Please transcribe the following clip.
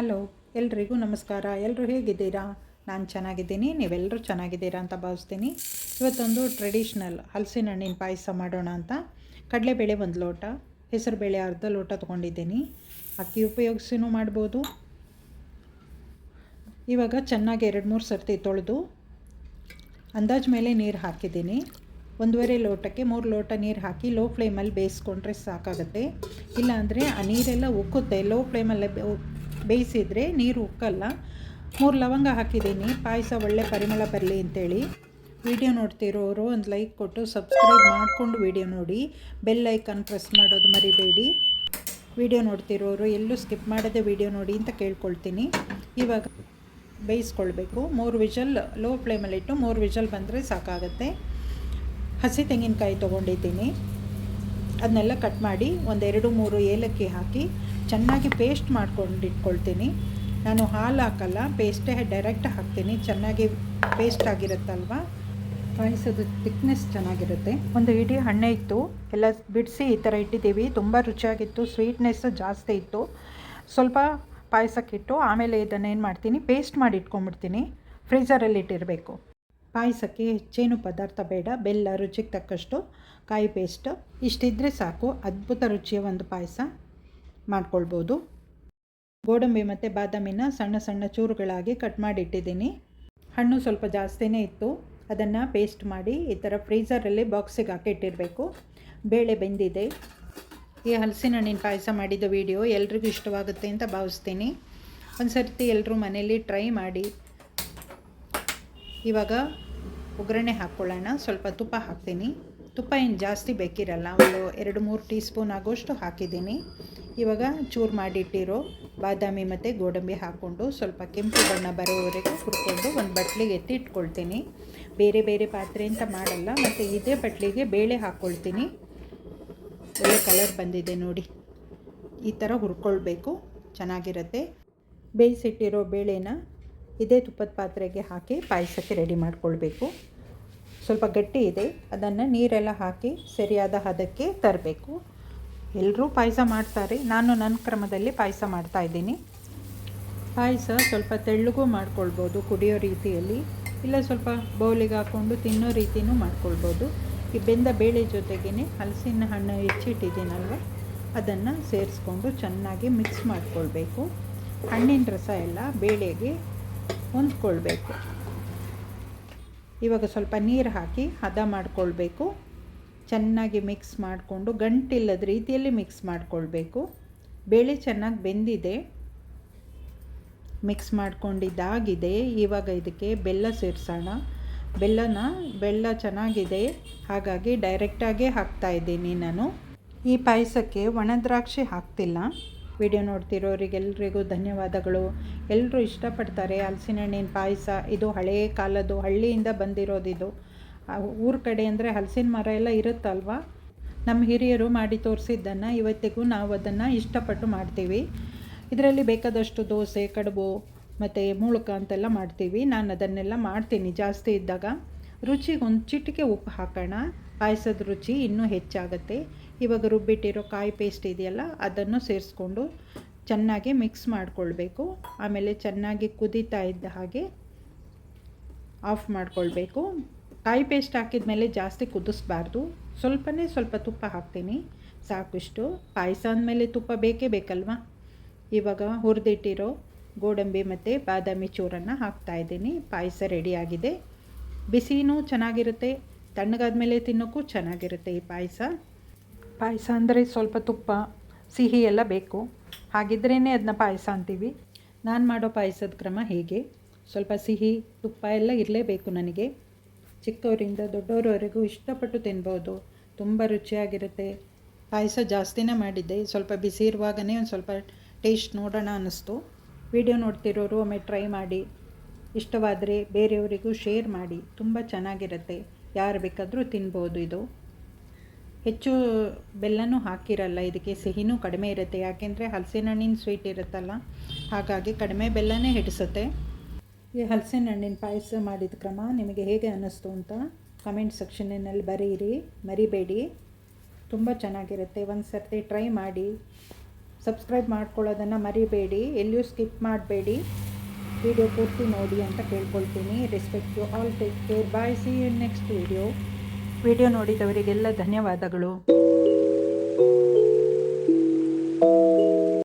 Hello, ಎಲ್ರಿಗೂ ನಮಸ್ಕಾರ. ಎಲ್ಲರೂ ಹೇಗಿದ್ದೀರಾ? ನಾನು ಚೆನ್ನಾಗಿದ್ದೀನಿ. ನೀವೆಲ್ಲರೂ ಚೆನ್ನಾಗಿದ್ದೀರಾ ಅಂತ ಭಾವಿಸ್ತೀನಿ. ಇವತ್ತೊಂದು ಟ್ರೆಡಿಷ್ನಲ್ ಹಲಸಿನ ಹಣ್ಣಿನ ಪಾಯಸ ಮಾಡೋಣ ಅಂತ. ಕಡಲೆಬೇಳೆ ಒಂದು ಲೋಟ, ಹೆಸರುಬೇಳೆ ಅರ್ಧ ಲೋಟ ತೊಗೊಂಡಿದ್ದೀನಿ. ಅಕ್ಕಿ ಉಪಯೋಗಿಸಿನೂ ಮಾಡ್ಬೋದು. ಇವಾಗ ಚೆನ್ನಾಗಿ ಎರಡು ಮೂರು ಸರ್ತಿ ತೊಳೆದು, ಅಂದಾಜು ಮೇಲೆ ನೀರು ಹಾಕಿದ್ದೀನಿ. ಒಂದೂವರೆ ಲೋಟಕ್ಕೆ ಮೂರು ಲೋಟ ನೀರು ಹಾಕಿ ಲೋ ಫ್ಲೇಮಲ್ಲಿ ಬೇಯಿಸ್ಕೊಂಡ್ರೆ ಸಾಕಾಗುತ್ತೆ. ಇಲ್ಲಾಂದರೆ ಆ ನೀರೆಲ್ಲ ಉಕ್ಕುತ್ತೆ. ಲೋ ಫ್ಲೇಮಲ್ಲೇ ಬೇಯಿಸಿದರೆ ನೀರು ಉಕ್ಕಲ್ಲ. ಮೂರು ಲವಂಗ ಹಾಕಿದ್ದೀನಿ. ಪಾಯಸ ಒಳ್ಳೆ ಪರಿಮಳ ಬರಲಿ ಅಂತೇಳಿ. ವಿಡಿಯೋ ನೋಡ್ತಿರೋರು ಒಂದು ಲೈಕ್ ಕೊಟ್ಟು ಸಬ್ಸ್ಕ್ರೈಬ್ ಮಾಡಿಕೊಂಡು ವಿಡಿಯೋ ನೋಡಿ. ಬೆಲ್ ಐಕಾನ್ ಪ್ರೆಸ್ ಮಾಡೋದು ಮರಿಬೇಡಿ. ವಿಡಿಯೋ ನೋಡ್ತಿರೋರು ಎಲ್ಲೂ ಸ್ಕಿಪ್ ಮಾಡದೆ ವಿಡಿಯೋ ನೋಡಿ ಅಂತ ಕೇಳ್ಕೊಳ್ತೀನಿ. ಇವಾಗ ಬೇಯಿಸ್ಕೊಳ್ಬೇಕು. ಮೂರು ವಿಷಲ್ ಲೋ ಫ್ಲೇಮಲ್ಲಿಟ್ಟು ಮೂರು ವಿಷಲ್ ಬಂದರೆ ಸಾಕಾಗುತ್ತೆ. ಹಸಿ ತೆಂಗಿನಕಾಯಿ ತೊಗೊಂಡಿದ್ದೀನಿ. ಅದನ್ನೆಲ್ಲ ಕಟ್ ಮಾಡಿ ಒಂದೆರಡು ಮೂರು ಏಲಕ್ಕಿ ಹಾಕಿ ಚೆನ್ನಾಗಿ ಪೇಸ್ಟ್ ಮಾಡ್ಕೊಂಡಿಟ್ಕೊಳ್ತೀನಿ. ನಾನು ಹಾಲು ಹಾಕಲ್ಲ ಪೇಸ್ಟೇ ಡೈರೆಕ್ಟ್ ಹಾಕ್ತೀನಿ. ಚೆನ್ನಾಗಿ ಪೇಸ್ಟ್ ಆಗಿರುತ್ತಲ್ವ? ಪಾಯಸದ ಥಿಕ್ನೆಸ್ ಚೆನ್ನಾಗಿರುತ್ತೆ. ಒಂದು ಇಡೀ ಹಣ್ಣೆ ಇತ್ತು. ಎಲ್ಲ ಬಿಡಿಸಿ ಈ ಥರ ಇಟ್ಟಿದ್ದೀವಿ. ತುಂಬ ರುಚಿಯಾಗಿತ್ತು ಸ್ವೀಟ್ನೆಸ್ ಜಾಸ್ತಿ ಇತ್ತು. ಸ್ವಲ್ಪ ಪಾಯಸಕ್ಕಿಟ್ಟು ಆಮೇಲೆ ಇದನ್ನು ಏನು ಮಾಡ್ತೀನಿ ಪೇಸ್ಟ್ ಮಾಡಿ ಇಟ್ಕೊಂಡ್ಬಿಡ್ತೀನಿ. ಫ್ರೀಝರಲ್ಲಿ ಇಟ್ಟಿರಬೇಕು ಪಾಯಸಕ್ಕೆ ಹೆಚ್ಚೇನು ಪದಾರ್ಥ ಬೇಡ, ಬೆಲ್ಲ, ರುಚಿಗೆ ತಕ್ಕಷ್ಟು ಕಾಯಿ ಪೇಸ್ಟ್ ಇಷ್ಟಿದ್ದರೆ ಸಾಕು, ಅದ್ಭುತ ರುಚಿಯ ಒಂದು ಪಾಯಸ ಮಾಡ್ಕೊಳ್ಬೋದು. ಗೋಡಂಬಿ ಮತ್ತು ಬಾದಾಮಿನ ಸಣ್ಣ ಸಣ್ಣ ಚೂರುಗಳಾಗಿ ಕಟ್ ಮಾಡಿ ಇಟ್ಟಿದ್ದೀನಿ ಹಣ್ಣು ಸ್ವಲ್ಪ ಜಾಸ್ತಿನೇ ಇತ್ತು. ಅದನ್ನು ಪೇಸ್ಟ್ ಮಾಡಿ ಈ ಥರ ಫ್ರೀಝರಲ್ಲಿ ಬಾಕ್ಸಿಗೆ ಹಾಕಿಟ್ಟಿರಬೇಕು. ಬೇಳೆ ಬೆಂದಿದೆ. ಈ ಹಲಸಿನ ಹಣ್ಣಿನ ಪಾಯಸ ಮಾಡಿದ ವಿಡಿಯೋ ಎಲ್ರಿಗೂ ಇಷ್ಟವಾಗುತ್ತೆ ಅಂತ ಭಾವಿಸ್ತೀನಿ. ಒಂದು ಸರ್ತಿ ಎಲ್ಲರೂ ಮನೇಲಿ ಟ್ರೈ ಮಾಡಿ. ಇವಾಗ ಒಗ್ಗರಣೆ ಹಾಕ್ಕೊಳ್ಳೋಣ. ಸ್ವಲ್ಪ ತುಪ್ಪ ಹಾಕ್ತೀನಿ. ತುಪ್ಪ ಏನು ಜಾಸ್ತಿ ಬೇಕಿರಲ್ಲ. ಒಂದು ಎರಡು ಮೂರು ಟೀ ಸ್ಪೂನ್ ಆಗೋಷ್ಟು ಹಾಕಿದ್ದೀನಿ. ಇವಾಗ ಚೂರು ಮಾಡಿಟ್ಟಿರೋ ಬಾದಾಮಿ ಮತ್ತು ಗೋಡಂಬಿ ಹಾಕ್ಕೊಂಡು ಸ್ವಲ್ಪ ಕೆಂಪು ಬಣ್ಣ ಬರೋವರೆಗೂ ಹುರ್ಕೊಂಡು ಒಂದು ಬಟ್ಲಿಗೆ ಎತ್ತಿ ಇಟ್ಕೊಳ್ತೀನಿ. ಬೇರೆ ಬೇರೆ ಪಾತ್ರೆ ಅಂತ ಮಾಡಲ್ಲ. ಮತ್ತು ಇದೇ ಬಟ್ಲಿಗೆ ಬೇಳೆ ಹಾಕ್ಕೊಳ್ತೀನಿ. ಒಳ್ಳೆ ಕಲರ್ ಬಂದಿದೆ ನೋಡಿ. ಈ ಥರ ಹುರ್ಕೊಳ್ಬೇಕು. ಚೆನ್ನಾಗಿರುತ್ತೆ. ಬೇಯಿಸಿಟ್ಟಿರೋ ಬೇಳೆನ ಇದೇ ತುಪ್ಪದ ಪಾತ್ರೆಗೆ ಹಾಕಿ ಪಾಯಸಕ್ಕೆ ರೆಡಿ ಮಾಡಿಕೊಳ್ಬೇಕು. ಸ್ವಲ್ಪ ಗಟ್ಟಿ ಇದೆ. ಅದನ್ನು ನೀರೆಲ್ಲ ಹಾಕಿ ಸರಿಯಾದ ಹದಕ್ಕೆ ತರಬೇಕು. ಎಲ್ಲರೂ ಪಾಯಸ ಮಾಡ್ತಾರೆ. ನಾನು ನನ್ನ ಕ್ರಮದಲ್ಲಿ ಪಾಯಸ ಮಾಡ್ತಾಯಿದ್ದೀನಿ ಪಾಯಸ ಸ್ವಲ್ಪ ತೆಳ್ಳಗೂ ಮಾಡ್ಕೊಳ್ಬೋದು ಕುಡಿಯೋ ರೀತಿಯಲ್ಲಿ. ಇಲ್ಲ ಸ್ವಲ್ಪ ಬೌಲಿಗೆ ಹಾಕ್ಕೊಂಡು ತಿನ್ನೋ ರೀತಿಯೂ ಮಾಡ್ಕೊಳ್ಬೋದು. ಈ ಬೆಂದ ಬೇಳೆ ಜೊತೆಗೇ ಹಲಸಿನ ಹಣ್ಣು ಹೆಚ್ಚಿಟ್ಟಿದ್ದೀನಲ್ವ? ಅದನ್ನು ಸೇರಿಸ್ಕೊಂಡು ಚೆನ್ನಾಗಿ ಮಿಕ್ಸ್ ಮಾಡಿಕೊಳ್ಬೇಕು. ಹಣ್ಣಿನ ರಸ ಎಲ್ಲ ಬೇಳೆಗೆ ಹೊಂದ್ಕೊಳ್ಬೇಕು. ಇವಾಗ ಸ್ವಲ್ಪ ನೀರು ಹಾಕಿ ಹದ ಮಾಡಿಕೊಳ್ಬೇಕು. ಚೆನ್ನಾಗಿ ಮಿಕ್ಸ್ ಮಾಡಿಕೊಂಡು ಗಂಟಿಲ್ಲದ ರೀತಿಯಲ್ಲಿ ಮಿಕ್ಸ್ ಮಾಡಿಕೊಳ್ಬೇಕು. ಬೇಳೆ ಚೆನ್ನಾಗಿ ಬೆಂದಿದೆ. ಮಿಕ್ಸ್ ಮಾಡ್ಕೊಂಡಿದ್ದಾಗಿದೆ. ಇವಾಗ ಇದಕ್ಕೆ ಬೆಲ್ಲ ಸೇರಿಸೋಣ. ಬೆಲ್ಲನ ಬೆಲ್ಲ ಚೆನ್ನಾಗಿದೆ. ಹಾಗಾಗಿ ಡೈರೆಕ್ಟಾಗೇ ಹಾಕ್ತಾಯಿದ್ದೀನಿ ನಾನು. ಈ ಪಾಯಸಕ್ಕೆ ಒಣ ದ್ರಾಕ್ಷಿ ಹಾಕ್ತಿಲ್ಲ. ವಿಡಿಯೋ ನೋಡ್ತಿರೋರಿಗೆಲ್ರಿಗೂ ಧನ್ಯವಾದಗಳು. ಎಲ್ಲರೂ ಇಷ್ಟಪಡ್ತಾರೆ ಹಲಸಿನ ಹಣ್ಣಿನ ಪಾಯಸ. ಇದು ಹಳೆಯ ಕಾಲದ್ದು, ಹಳ್ಳಿಯಿಂದ ಬಂದಿರೋದಿದು ಊರ ಕಡೆ ಅಂದರೆ ಹಲಸಿನ ಮರ ಎಲ್ಲ ಇರುತ್ತಲ್ವ? ನಮ್ಮ ಹಿರಿಯರು ಮಾಡಿ ತೋರಿಸಿದ್ದನ್ನು ಇವತ್ತಿಗೂ ನಾವು ಅದನ್ನು ಇಷ್ಟಪಟ್ಟು ಮಾಡ್ತೀವಿ. ಇದರಲ್ಲಿ ಬೇಕಾದಷ್ಟು ದೋಸೆ, ಕಡುಬು, ಮತ್ತು ಮುಳುಕ ಅಂತೆಲ್ಲ ಮಾಡ್ತೀವಿ. ನಾನು ಅದನ್ನೆಲ್ಲ ಮಾಡ್ತೀನಿ ಜಾಸ್ತಿ ಇದ್ದಾಗ. ರುಚಿಗೆ ಒಂದು ಚಿಟಿಕೆ ಉಪ್ಪು ಹಾಕೋಣ. ಪಾಯಸದ ರುಚಿ ಇನ್ನೂ ಹೆಚ್ಚಾಗುತ್ತೆ. ಇವಾಗ ರುಬ್ಬಿಟ್ಟಿರೋ ಕಾಯಿ ಪೇಸ್ಟ್ ಇದೆಯಲ್ಲ, ಅದನ್ನು ಸೇರಿಸ್ಕೊಂಡು ಚೆನ್ನಾಗಿ ಮಿಕ್ಸ್ ಮಾಡಿಕೊಳ್ಬೇಕು. ಆಮೇಲೆ ಚೆನ್ನಾಗಿ ಕುದೀತಾ ಇದ್ದ ಹಾಗೆ ಆಫ್ ಮಾಡಿಕೊಳ್ಬೇಕು. ಕಾಯಿ ಪೇಸ್ಟ್ ಹಾಕಿದ ಮೇಲೆ ಜಾಸ್ತಿ ಕುದಿಸ್ಬಾರ್ದು. ಸ್ವಲ್ಪನೇ ಸ್ವಲ್ಪ ತುಪ್ಪ ಹಾಕ್ತೀನಿ. ಸಾಕಿಷ್ಟು. ಪಾಯಸ ಅಂದಮೇಲೆ ತುಪ್ಪ ಬೇಕೇ ಬೇಕಲ್ವಾ? ಇವಾಗ ಹುರಿದಿಟ್ಟಿರೋ ಗೋಡಂಬಿ ಮತ್ತು ಬಾದಾಮಿ ಚೂರನ್ನು ಹಾಕ್ತಾಯಿದ್ದೀನಿ ಪಾಯಸ ರೆಡಿಯಾಗಿದೆ ಬಿಸಿನೂ ಚೆನ್ನಾಗಿರುತ್ತೆ. ತಣ್ಣಗಾದ ಮೇಲೆ ತಿನ್ನೋಕ್ಕೂ ಚೆನ್ನಾಗಿರುತ್ತೆ ಈ ಪಾಯಸ. ಪಾಯಸ ಅಂದರೆ ಸ್ವಲ್ಪ ತುಪ್ಪ, ಸಿಹಿ ಎಲ್ಲ ಬೇಕು. ಹಾಗಿದ್ರೇ ಅದನ್ನ ಪಾಯಸ ಅಂತೀವಿ. ನಾನು ಮಾಡೋ ಪಾಯಸದ ಕ್ರಮ ಹೇಗೆ? ಸ್ವಲ್ಪ ಸಿಹಿ, ತುಪ್ಪ ಎಲ್ಲ ಇರಲೇಬೇಕು ನನಗೆ. ಚಿಕ್ಕವರಿಂದ ದೊಡ್ಡವರವರೆಗೂ ಇಷ್ಟಪಟ್ಟು ತಿನ್ಬೋದು. ತುಂಬ ರುಚಿಯಾಗಿರುತ್ತೆ. ಪಾಯಸ ಜಾಸ್ತಿನೇ ಮಾಡಿದ್ದೆ. ಸ್ವಲ್ಪ ಬಿಸಿ ಇರುವಾಗನೇ ಒಂದು ಸ್ವಲ್ಪ ಟೇಸ್ಟ್ ನೋಡೋಣ ಅನ್ನಿಸ್ತು. ವಿಡಿಯೋ ನೋಡ್ತಿರೋರು ಒಮ್ಮೆ ಟ್ರೈ ಮಾಡಿ. ಇಷ್ಟವಾದರೆ ಬೇರೆಯವರಿಗೂ ಶೇರ್ ಮಾಡಿ. ತುಂಬ ಚೆನ್ನಾಗಿರುತ್ತೆ. ಯಾರು ಬೇಕಾದರೂ ತಿನ್ಬೋದು ಇದು. ಹೆಚ್ಚು ಬೆಲ್ಲನೂ ಹಾಕಿರಲ್ಲ, ಇದಕ್ಕೆ ಸಿಹಿನೂ ಕಡಿಮೆ ಇರುತ್ತೆ. ಯಾಕೆಂದರೆ ಹಲಸಿನ ಹಣ್ಣಿನ ಸ್ವೀಟ್ ಇರುತ್ತಲ್ಲ, ಹಾಗಾಗಿ ಕಡಿಮೆ ಬೆಲ್ಲನೇ ಹಿಡಿಸುತ್ತೆ. ಈ ಹಲಸಿನ ಹಣ್ಣಿನ ಪಾಯಸ ಮಾಡಿದ ಕ್ರಮ ನಿಮಗೆ ಹೇಗೆ ಅನ್ನಿಸ್ತು ಅಂತ ಕಮೆಂಟ್ ಸೆಕ್ಷನ್ನಲ್ಲಿ ಬರೀರಿ, ಮರಿಬೇಡಿ. ತುಂಬ ಚೆನ್ನಾಗಿರುತ್ತೆ. ಒಂದು ಸರ್ತಿ ಟ್ರೈ ಮಾಡಿ. ಸಬ್ಸ್ಕ್ರೈಬ್ ಮಾಡ್ಕೊಳ್ಳೋದನ್ನು ಮರಿಬೇಡಿ. ಎಲ್ಲಿಯೂ ಸ್ಕಿಪ್ ಮಾಡಬೇಡಿ. ವಿಡಿಯೋ ಪೂರ್ತಿ ನೋಡಿ ಅಂತ ಕೇಳ್ಕೊಳ್ತೀನಿ. Respect you all take care bye see you next video video ನೋಡಿದವರಿಗೆಲ್ಲ ಧನ್ಯವಾದಗಳು.